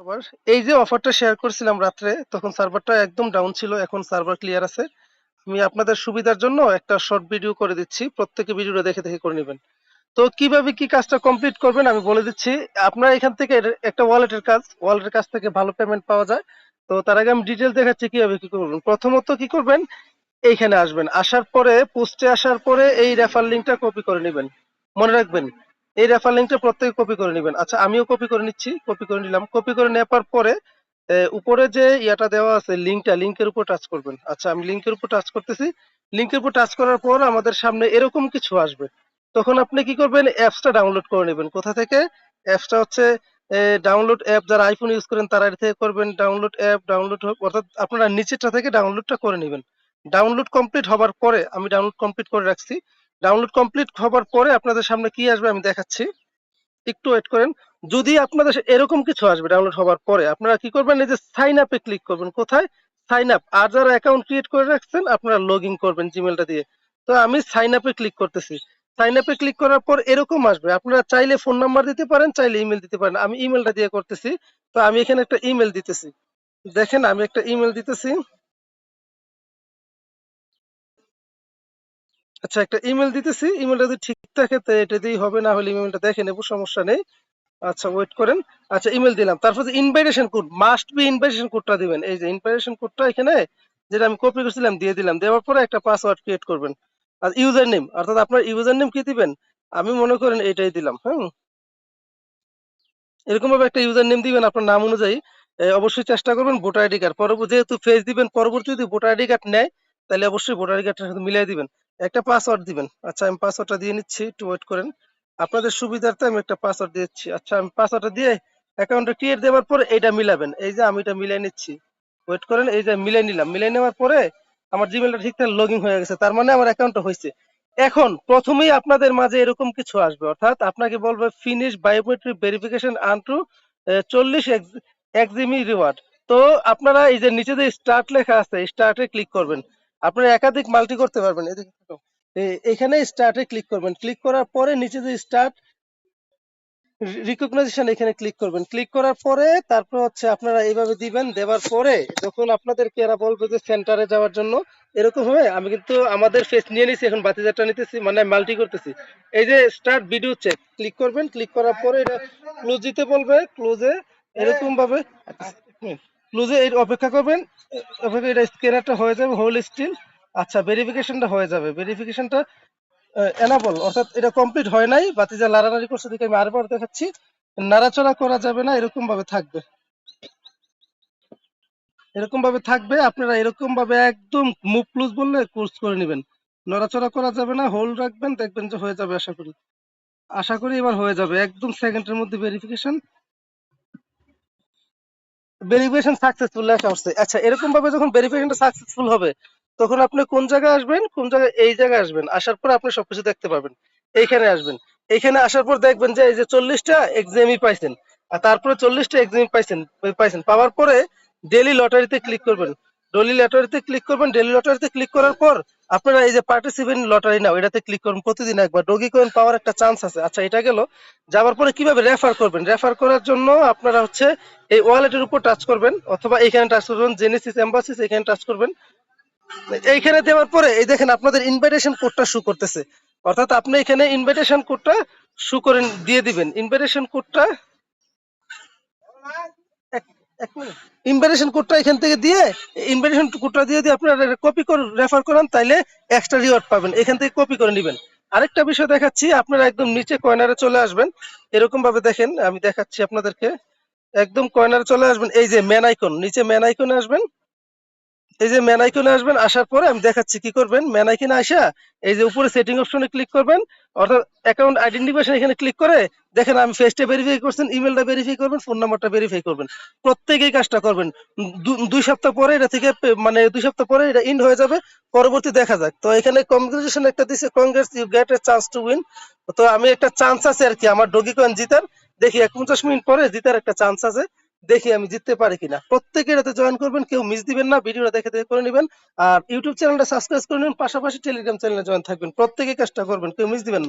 আবার। এই যে অফারটা শেয়ার করছিলাম রাত্রে, তখন সার্ভারটা একদম ডাউন ছিল, এখন সার্ভার ক্লিয়ার আছে। আমি আপনাদের সুবিধার জন্য একটা শর্ট ভিডিও করে দিচ্ছি, প্রত্যেকে ভিডিওটা দেখে দেখে করে নেবেন। তো কীভাবে কি কাজটা কমপ্লিট করবেন আমি বলে দিচ্ছি, আপনারা এখান থেকে একটা ওয়ালেটের কাজ ওয়ালেটের কাছ থেকে ভালো পেমেন্ট পাওয়া যায়। তো তার আগে আমি ডিটেল দেখাচ্ছি কীভাবে কি করবেন। প্রথমত কি করবেন, এইখানে আসবেন। আসার পরে পোস্টে আসার পরে এই রেফার লিঙ্কটা কপি করে নেবেন। মনে রাখবেন এই রেফার লিঙ্কটা প্রত্যেকে কপি করে নেবেন। আচ্ছা আমিও কপি করে নিচ্ছি কপি করে নিলাম। কপি করে নেওয়ার পরে উপরে যে ইয়াটা দেওয়া আছে লিঙ্কটা লিঙ্কের উপর টাচ করবেন। আচ্ছা আমি লিঙ্কের উপর টাচ করতেছি। লিঙ্কের উপর টাচ করার পর আমাদের সামনে এরকম কিছু আসবে। তখন আপনি কি করবেন? অ্যাপসটা ডাউনলোড করে নেবেন। কোথা থেকে? অ্যাপসটা হচ্ছে ডাউনলোড অ্যাপ যারা আইফোন ইউজ করেন, তারা এর থেকে করবেন ডাউনলোড অ্যাপ ডাউনলোড অর্থাৎ আপনারা নিচেরটা থেকে ডাউনলোডটা করে নেবেন। ডাউনলোড কমপ্লিট হবার পরে, আমি ডাউনলোড কমপ্লিট করে রাখছি। ডাউনলোড কমপ্লিট হবার পরে আপনাদের সামনে কি আসবে আমি দেখাচ্ছি। একটু ওয়েট করেন। যদি আপনাদের এরকম কিছু আসবে ডাউনলোড হবার পরে, আপনারা কি করবেন? এই যে সাইন আপে ক্লিক করবেন। কোথায়? সাইন আপ আর যারা অ্যাকাউন্ট ক্রিয়েট করে রাখছেন, আপনারা লগ ইন করবেন জিমেলটা দিয়ে। তো আমি সাইন আপে ক্লিক করতেছি। সাইন আপে ক্লিক করার পর এরকম আসবে। আপনারা চাইলে ফোন নাম্বার দিতে পারেন, চাইলে ইমেল দিতে পারেন। আমি ইমেলটা দিয়ে করতেছি। তো আমি এখানে একটা ইমেল দিতেছি। দেখেন, আমি একটা ইমেল দিতেছি। আচ্ছা একটা ইমেল দিতেছি। ইমেলটা যদি ঠিক থাকে, তো এটা দিয়েই হবে, না হলে ইমেলটা দেখে নেব, সমস্যা নেই। আচ্ছা ওয়েট করেন। আচ্ছা ইমেল দিলাম। তারপর যে invitation code must be invitation কোডটা দিবেন। এই যে ইনভাইটেশন কোডটা এখানে, যেটা আমি কপি করছিলাম, দিয়ে দিলাম। দেওয়ার পরে একটা পাসওয়ার্ড ক্রিয়েট করবেন। আর ইউজার নেম অর্থাৎ আপনার ইউজার নেম কি দিবেন? আমি মনে করেন এটাই দিলাম হ্যাঁ এরকম ভাবে একটা ইউজার নেম দিবেন আপনার নাম অনুযায়ী। অবশ্যই চেষ্টা করবেন ভোটার আইডি কার্ড। পরবর্তী, যেহেতু ফেস দিবেন পরবর্তী যদি ভোটার আইডি কার্ড নেয়, তাহলে অবশ্যই ভোটার আইডি কার্ডের সাথে মিলিয়ে দিবেন। একটা পাসওয়ার্ড দিবেন। আচ্ছা আমি পাসওয়ার্ডটা দিয়ে নিচ্ছি, একটু ওয়েট করেন। আপনাদের সুবিধার্থে আমি একটা পাসওয়ার্ড দিচ্ছি। আচ্ছা আমি পাসওয়ার্ডটা দিয়ে অ্যাকাউন্টে ক্রিয়েট দেওয়ার পরে এইটা মিলাবেন। এই যে আমি এটা মিলাই নিচ্ছি। ওয়েট করেন, এই যে মিলাই নিলাম। মিলাই নেওয়ার পরে আমার জিমেলটা ঠিকঠাক লগ ইন হয়ে গেছে। তার মানে আমার অ্যাকাউন্টটা হয়েছে। এখন প্রথমেই আপনাদের মাঝে এরকম কিছু আসবে। অর্থাৎ আপনাকে বলবে ফিনিশ বায়োমেট্রিক ভেরিফিকেশন আনটু চল্লিশ এক্সিমি রিওয়ার্ড তো আপনারা এই যে নিচে যে স্টার্ট লেখা আছে স্টার্টে ক্লিক করবেন। আপনারা একাধিক মাল্টি করতে পারবেন। এদিকে এখানে স্টার্টে ক্লিক করবেন। ক্লিক করার পরে নিচে যে স্টার্ট রিকগনাইজেশন এখানে ক্লিক করবেন। ক্লিক করার পরে তারপর হচ্ছে আপনারা এইভাবে দিবেন, দেওয়ার পরে যখন আপনাদেরকে এরা বলবে যে সেন্টারে যাওয়ার জন্য, এরকম হবে। আমি কিন্তু আমাদের ফেস নিয়ে নিছি, এখন বাতিজারটা নিতেছি মানে মাল্টি করতেছি। এই যে স্টার্ট ভিডিও চেক ক্লিক করবেন। ক্লিক করার পরে এটা ক্লোজ দিতে বলবে ক্লোজে এরকম ভাবে ক্লোজে এই অপেক্ষা করবেন, অপেক্ষা এটা স্ক্যানারটা হয়ে যাবে হোল স্টিল আচ্ছা ভেরিফিকেশনটা হয়ে যাবে। ভেরিফিকেশনটা এনাবল অর্থাৎ এটা কমপ্লিট হয় নাই বাতি যা লাড়ালাড়ি করছে দেখে আমি আরেকবার দেখাচ্ছি। নাড়াচড়া করা যাবে না এরকম ভাবে থাকবে। এরকম ভাবে থাকবে, আপনারা এরকম ভাবে একদম মুভ ক্লোজ বললে ক্লোজ করে নেবেন। নড়াচড়া করা যাবে না হোল্ড রাখবেন, দেখবেন যে হয়ে যাবে আশা করি। আশা করি এবার হয়ে যাবে, একদম সেকেন্ডের মধ্যে ভেরিফিকেশন ভেরিফিকেশন সাকসেসফুল লেখা আসছে আচ্ছা এরকম ভাবে যখন ভেরিফিকেশনটা সাকসেসফুল হবে, তখন আপনি কোন জায়গায় আসবেন, কোন জায়গায় এই জায়গায় আসবেন, আসার পর আপনি সবকিছু দেখতে পাবেন এইখানে আসবেন। এইখানে আসার পর দেখবেন যে এই যে চল্লিশটা এক্সামই পাইছেন, আর তারপরে চল্লিশটা এক্সাম পাইছেন পাইছেন। পাওয়ার পরে ডেলি লটারিতে ক্লিক করবেন। ডেলি লটারিতে ক্লিক করবেন ডেলি লটারিতে ক্লিক করার পর আপনারা এই যে পার্টিসিপেন্ট লটারি নাও এটাতে ক্লিক করুন প্রতিদিন একবার। ডগি কয়েন পাওয়ার একটা চান্স আছে। আচ্ছা এটা গেল। যাওয়ার পরে কীভাবে রেফার করবেন? রেফার করার জন্য আপনারা হচ্ছে এই ওয়ালেটের উপর টাচ করবেন, অথবা এখানে টাচ করবেন জেনেসিস এম্বাসিস এখানে টাচ করবেন। এইখানে দেওয়ার পরে, এই দেখেন আপনাদের ইনভাইটেশন কোডটা শু করতেছে। অর্থাৎ আপনি এখানে ইনভাইটেশন কোডটা শু করে দিয়ে দিবেন। ইনভাইটেশন কোডটা ইনভাইটেশন কোডটা এখান থেকে দিয়ে ইনভাইটেশন কোডটা দিয়ে দিয়ে আপনারা কপি করে রেফার করেন, তাইলে এক্সট্রা রিওয়ার্ড পাবেন। এখান থেকে কপি করে নেবেন। আরেকটা বিষয় দেখাচ্ছি, আপনারা একদম নিচে কয়নারে চলে আসবেন। এরকম ভাবে দেখেন, আমি দেখাচ্ছি আপনাদেরকে। একদম কয়নারে চলে আসবেন। এই যে ম্যান আইকন নিচে ম্যান আইকনে আসবেন। এই যে ম্যান আসবেন, আসার পরে আমি দেখাচ্ছি কি করবেন। ম্যান আইকনে আসা, এই যে উপরে সেটিং অপশনে ক্লিক করবেন। অর্থাৎ অ্যাকাউন্ট আইডেন্টিফিকেশন এখানে ক্লিক করে দেখেন আমি ফেসটা ভেরিফাই করছেন ইমেলটা ভেরিফাই করবেন ফোন নাম্বারটা ভেরিফাই করবেন। প্রত্যেকেই কাজটা করবেন। দুই সপ্তাহ পরে এটা থেকে মানে দুই সপ্তাহ পরে এটা ইন্ড হয়ে যাবে, পরবর্তী দেখা যাক। তো এখানে কংগ্রেচুলেশন একটা দিছে congrats you get a chance to win তো আমি একটা চান্স আছে আর কি, আমার ডগি কয়েন জিতার। দেখি, এক পঞ্চাশ মিনিট পরে জিতার একটা চান্স আছে। দেখি আমি জিততে পারি কিনা। প্রত্যেকের এটাতে জয়েন করবেন, কেউ মিস দিবেন না, ভিডিওটা দেখে দেখে করে নেবেন। আর ইউটিউব চ্যানেলটা সাবস্ক্রাইব করে নেবেন, পাশাপাশি টেলিগ্রাম চ্যানেলে জয়েন থাকবেন। প্রত্যেকে কাজটা করবেন, কেউ মিস দিবেন না।